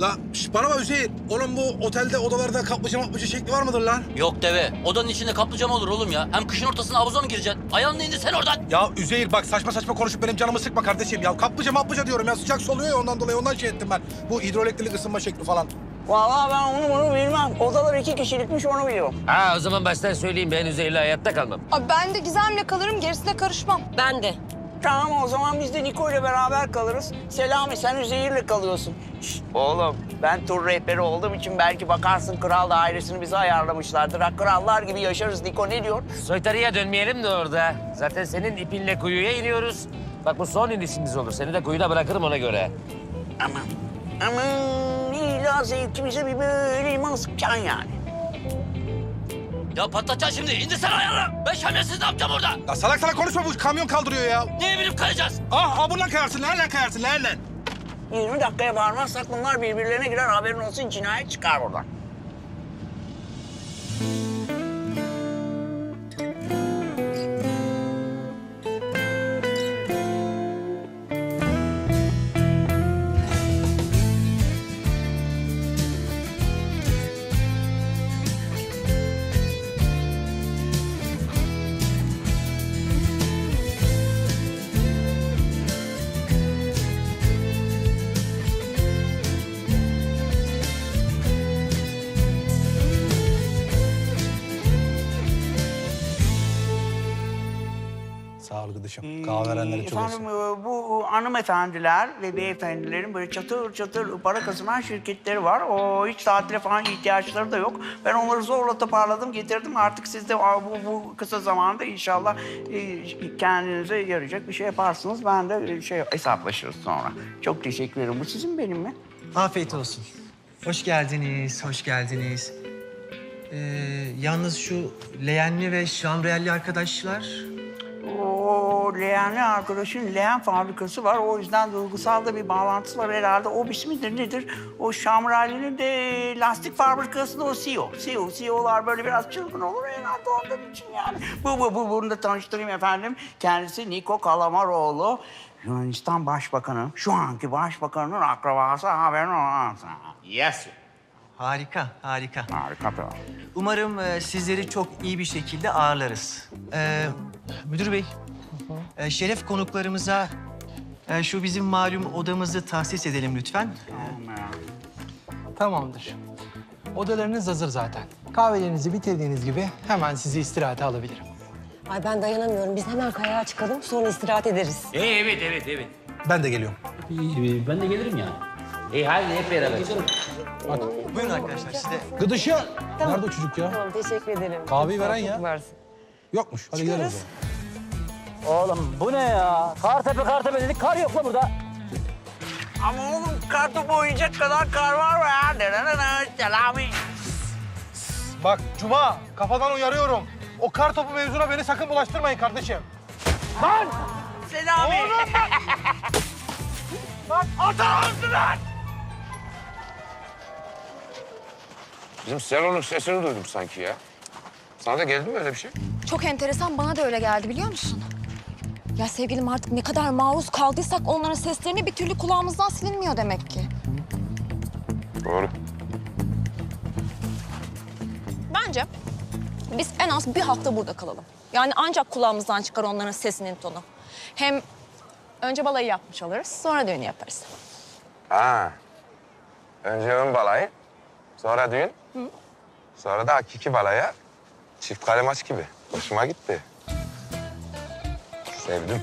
La şş, bana bak Hüseyin. Oğlum bu otelde odalarda kaplıca maplıca şekli var mıdır lan? Yok deve. Odanın içinde kaplıca mı olur oğlum ya? Hem kışın ortasına havuza mı gireceksin? Ayağını indir sen oradan. Ya Üzeyir bak saçma saçma konuşup benim canımı sıkma kardeşim. Ya kaplıca maplıca diyorum ya sıcak soluyor ya ondan dolayı ondan şey ettim ben. Bu hidroelektrikli ısınma şekli falan. Vallahi ben onu bunu bilmem. Odalar iki kişilikmiş onu biliyorum. Ha o zaman baştan söyleyeyim ben Üzeyir'le hayatta kalmam. Abi ben de Gizem'le kalırım gerisine karışmam. Ben de. Tamam o zaman biz de Niko ile beraber kalırız. Selami sen Üzeyir'le kalıyorsun. Şşt, oğlum ben tur rehberi olduğum için belki bakarsın kral dairesini bize ayarlamışlardır. Ha, krallar gibi yaşarız Niko ne diyor? Soytarıya dönmeyelim de orada. Zaten senin ipinle kuyuya iniyoruz. Bak bu son inişimiz olur. Seni de kuyuda bırakırım ona göre. Aman aman illa zevkimize bir böyle sıkacaksın yani. Ya patlatacaksın şimdi. İndir sen ayağını. Ben şamyasız ne yapacağım orada? Ya salak salak konuşma bu kamyon kaldırıyor ya. Niye binip kayacağız? Ah ah bundan kayarsın lan lan kayarsın lan lan. 20 dakikaya bağırmazsak bunlar birbirlerine girer haberin olsun cinayet çıkar buradan. Sağ ol gıdışım. Kahverenleri çok Efendim e, bu hanımefendiler ve beyefendilerin böyle çatır çatır para kazanan şirketleri var. O hiç tatile falan ihtiyaçları da yok. Ben onları zorla toparladım getirdim. Artık siz de bu, bu kısa zamanda inşallah e, kendinize yarayacak bir şey yaparsınız. Ben de e, şey hesaplaşırız sonra. Çok teşekkür ederim. Bu sizin benim mi? Afiyet olsun. Hoş geldiniz, hoş geldiniz. Ee, yalnız şu leğenli ve şamriyelli arkadaşlar... Leğenli arkadaşın leğen fabrikası var. O yüzden duygusal da bir bağlantısı var herhalde. O midir nedir? O Şamrali'nin de lastik fabrikasında o CEO. CEO, CEO'lar böyle biraz çılgın olur herhalde ondan için yani. Bu, bu, bu, bunu da tanıştırayım efendim. Kendisi Niko Kalamaroğlu. Yunanistan Başbakanı, şu anki başbakanın akrabası haberin olsun. Yes. Harika, harika. Harika bir Umarım e, sizleri çok iyi bir şekilde ağırlarız. Ee, müdür bey, e, şeref konuklarımıza e, şu bizim malum odamızı tahsis edelim lütfen. Tamamdır. Odalarınız hazır zaten. Kahvelerinizi bitirdiğiniz gibi hemen sizi istirahate alabilirim. Ay ben dayanamıyorum. Biz hemen kayağa çıkalım sonra istirahat ederiz. Ee, evet evet evet. Ben de geliyorum. Ben de gelirim ya. İyi hadi hep beraber. Buyurun arkadaşlar, size Gıdışı. Nerede o çocuk ya? Tamam teşekkür ederim. Kahveyi veren ya. varsın. Yokmuş. Hadi gidelim o zaman. Oğlum bu ne ya? Kartepe kartepe dedik kar yok la burada. Ama oğlum kartopu oynayacak kadar kar var mı ya? Dırırırı, Selami. Bak Cuma kafadan uyarıyorum. O kar topu mevzuna beni sakın bulaştırmayın kardeşim. Selami. Bizim Selo'nun sesini duydum sanki ya. Sana da geldi mi öyle bir şey? Çok enteresan bana da öyle geldi biliyor musun? Ya sevgilim artık ne kadar maruz kaldıysak onların seslerini bir türlü kulağımızdan silinmiyor demek ki. Doğru. Bence biz en az bir hafta burada kalalım. Yani ancak kulağımızdan çıkar onların sesinin tonu. Hem önce balayı yapmış oluruz, sonra düğünü yaparız. Ha. Önce ön balayı, sonra düğün, sonra da hakiki balaya çift kale maç gibi. Hoşuma gitti. Sevdim.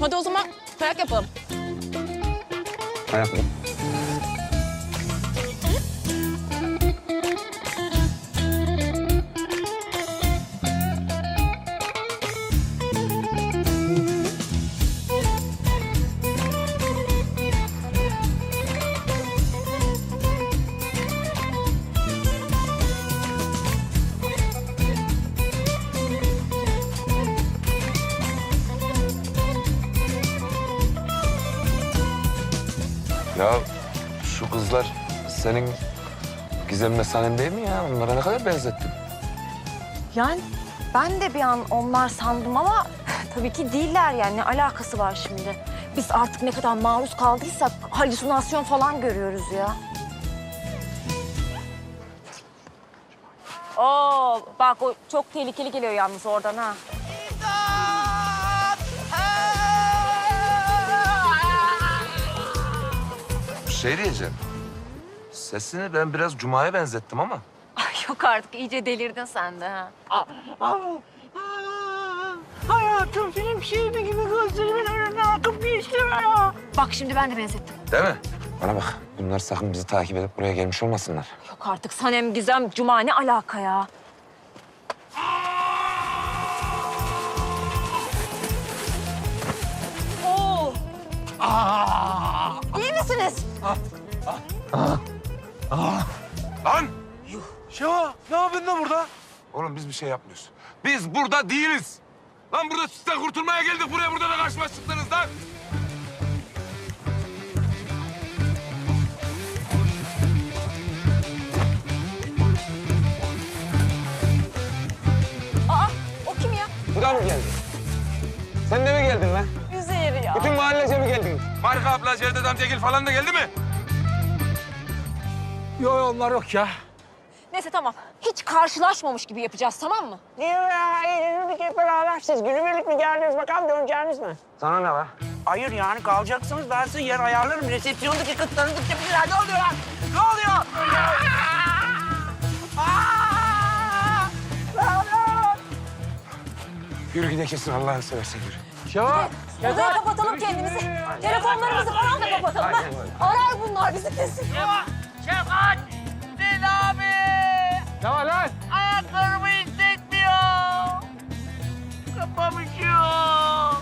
Hadi o zaman kayak yapalım. Ayaklı. Ya şu kızlar senin Gizem'le Sanem değil mi ya? Onlara ne kadar benzettin? Yani ben de bir an onlar sandım ama tabii ki değiller yani. Ne alakası var şimdi? Biz artık ne kadar maruz kaldıysak halüsinasyon falan görüyoruz ya. Oo bak o çok tehlikeli geliyor yalnız oradan ha. Şey diyeceğim. Sesini ben biraz Cuma'ya benzettim ama. Ay yok artık iyice delirdin sen de ha. Hayatım film şeridi gibi gözlerimin önünden akıp geçti ya. Bak şimdi ben de benzettim. Değil mi? Bana bak. Bunlar sakın bizi takip edip buraya gelmiş olmasınlar. Yok artık Sanem, Gizem, Cuma ne alaka ya? İyi misiniz? Lan! Şeva ne yapıyorsun da burada? Oğlum biz bir şey yapmıyoruz. Biz burada değiliz. Lan burada sizden kurtulmaya geldik buraya. Burada da karşıma çıktınız Marika abla, Cevdet amcagil falan da geldi mi? Yok onlar yok ya. Neyse tamam. Hiç karşılaşmamış gibi yapacağız tamam mı? Niye ya? Eğlenirdik hep beraber. Siz günübirlik mi geldiniz bakalım döneceğiniz mi? Sana ne var? Hayır yani kalacaksınız. Ben size yer ayarlarım. Resepsiyondaki kız tanıdıkça bir şeyler. Ne oluyor lan? Ne oluyor? Yürü gidelim kesin Allah'ını seversen yürü. Şeva. Odaya kapatalım kendimizi. Telefonlarımızı falan da kapatalım. ha. Arar bunlar bizi kesin. Şefkat! Dil abi! Ne var lan? Ayaklarımı hissetmiyor. Kafam üşüyor.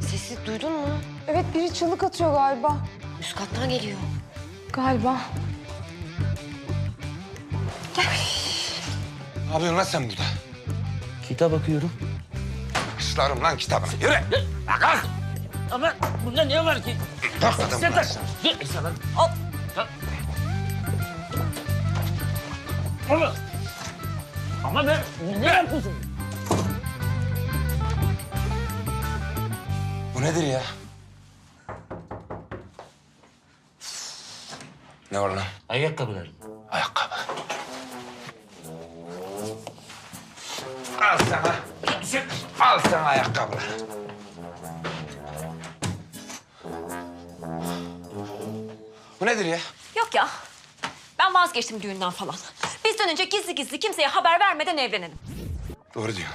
Sesi duydun mu? Evet biri çığlık atıyor galiba. Üst kattan geliyor. Galiba. Ne yapıyorsun lan sen burada? Kitap bakıyorum. Başlarım lan kitabına. Yürü. Kalk! Ama bunda ne var ki? Kalk adam. Sen taş. Dur sana. Al. Kalk. Ama, ama ben ne yapıyorsun? Bu nedir ya? Ne var lan? Ayakkabılarım. Ayakkabı. Al sana. Al sana ayakkabı. Bu nedir ya? Yok ya. Ben vazgeçtim düğünden falan. Biz dönünce gizli gizli kimseye haber vermeden evlenelim. Doğru diyor.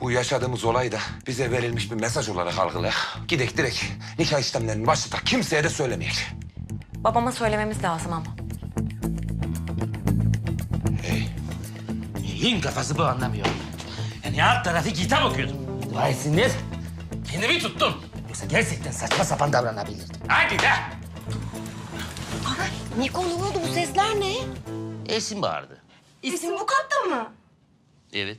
Bu yaşadığımız olay da bize verilmiş bir mesaj olarak algılayak. Gidek direkt nikah işlemlerini başlatak. Kimseye de söylemeyek. Babama söylememiz lazım ama. Hey. Neyin kafası bu anlamıyor. Yani alt tarafı kitap okuyordum. Dua etsinler. Kendimi tuttum. Yoksa gerçekten saçma sapan davranabilirdim. Hadi de. Niko ne oldu bu sesler ne? Eşim bağırdı. İsim bu katta mı? Evet.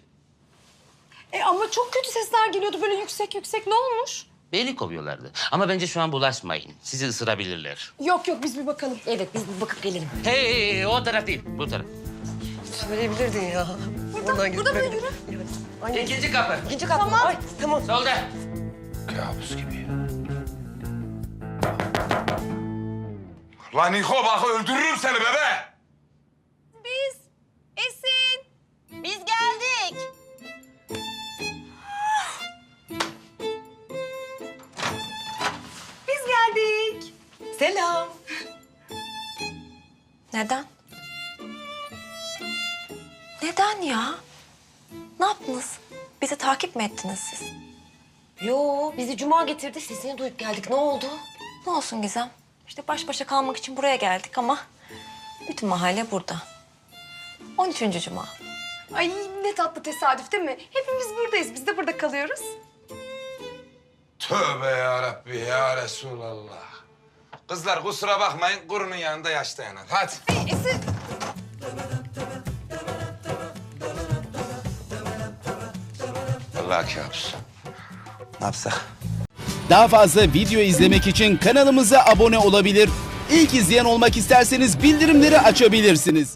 E ama çok kötü sesler geliyordu böyle yüksek yüksek. Ne olmuş? Beni kovuyorlardı. Ama bence şu an bulaşmayın. Sizi ısırabilirler. Yok yok biz bir bakalım. Evet biz bir bakıp gelelim. Hey, hey, hey, o taraf değil, bu taraf. Söyleyebilirdin ya. Buradan Burada böyle yürü. İkinci kapı. İkinci kat mı? Ay tamam. Solda. Kabus gibi ya. Lan Niko bak öldürürüm seni bebe. Selam. Neden? Neden ya? Ne yaptınız? Bizi takip mi ettiniz siz? Yo bizi Cuma getirdi sesini duyup geldik. Ne oldu? Ne olsun Gizem? İşte baş başa kalmak için buraya geldik ama bütün mahalle burada. 13. Cuma. Ay ne tatlı tesadüf değil mi? Hepimiz buradayız. Biz de burada kalıyoruz. Tövbe ya Rabbi ya Resulallah. Kızlar kusura bakmayın kurunun yanında yaşta yanar. Hadi. Esin. Allah kabus. Ne yapsak? Daha fazla video izlemek için kanalımıza abone olabilir. İlk izleyen olmak isterseniz bildirimleri açabilirsiniz.